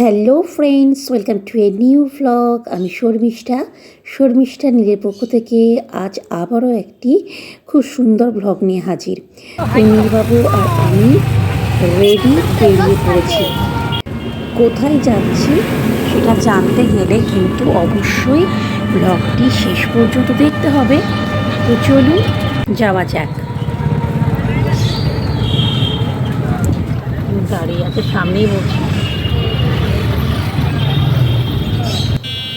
Hello friends welcome to a new vlog আমি শর্মিষ্ঠা। শর্মিষ্ঠা নিজের পক্ষ থেকে আজ আবারও একটি খুব সুন্দর ভ্লগ নিয়ে হাজির। নীলবাবু আর আমি রেডি বেরিয়ে পড়েছি। কোথায় যাচ্ছি সেটা জানতে গেলে কিন্তু অবশ্যই ব্লগটি শেষ পর্যন্ত দেখতে হবে। তো চলুন, যাওয়া যাক। দাঁড়িয়ে আছে, সামনেই বলছি।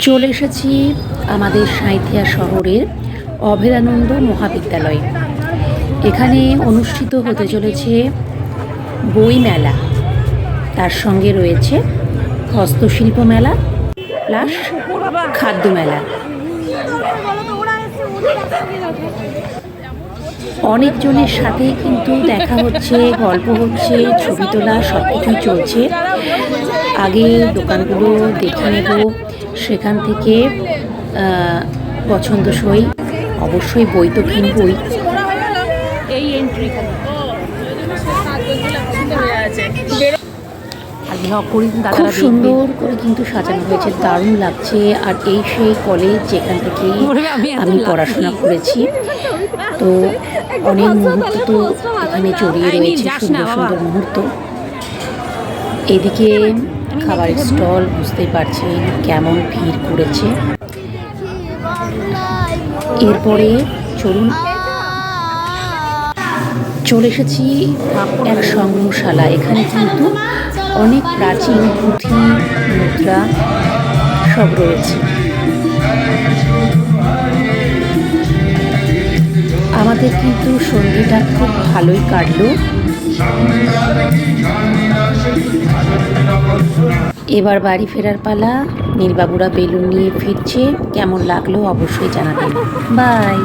চলে এসেছি আমাদের সাঁইথিয়া শহরের অভেদানন্দ মহাবিদ্যালয়। এখানে অনুষ্ঠিত হতে চলেছে বই মেলা তার সঙ্গে রয়েছে হস্তশিল্প মেলা প্লাস খাদ্য মেলা অনেকজনের সাথে কিন্তু দেখা হচ্ছে, গল্প হচ্ছে, ছবি তোলা সব কিছুই চলছে। আগে দোকানগুলো দেখে নেব। সেখান থেকে আহ, পছন্দসই অবশ্যই বই তো কিনবই। এই এন্ট্রি খুব সুন্দর করে কিন্তু সাজানো হয়েছে দারুণ লাগছে। আর এই সেই কলেজ যেখান থেকে আমি পড়াশোনা করেছি। তো অনেক মুহূর্ত তো এখানে জড়িয়ে রয়েছে সুন্দর সুন্দর মুহূর্ত। এদিকে খাবারের স্টল বুঝতেই পারছেন কেমন ভিড় করেছে। এরপরে চলুন চলে এসেছি এক সংগ্রহশালা। এখানে কিন্তু অনেক প্রাচীন পুঁথি মুদ্রা সব রয়েছে। আমাদের কিন্তু সন্ধ্যেটা খুব ভালোই কাটলো। এবার বাড়ি ফেরার পালা। নীলবাবুরা বেলুন নিয়ে ফিরছে। কেমন লাগল অবশ্যই জানাবেন। বাই।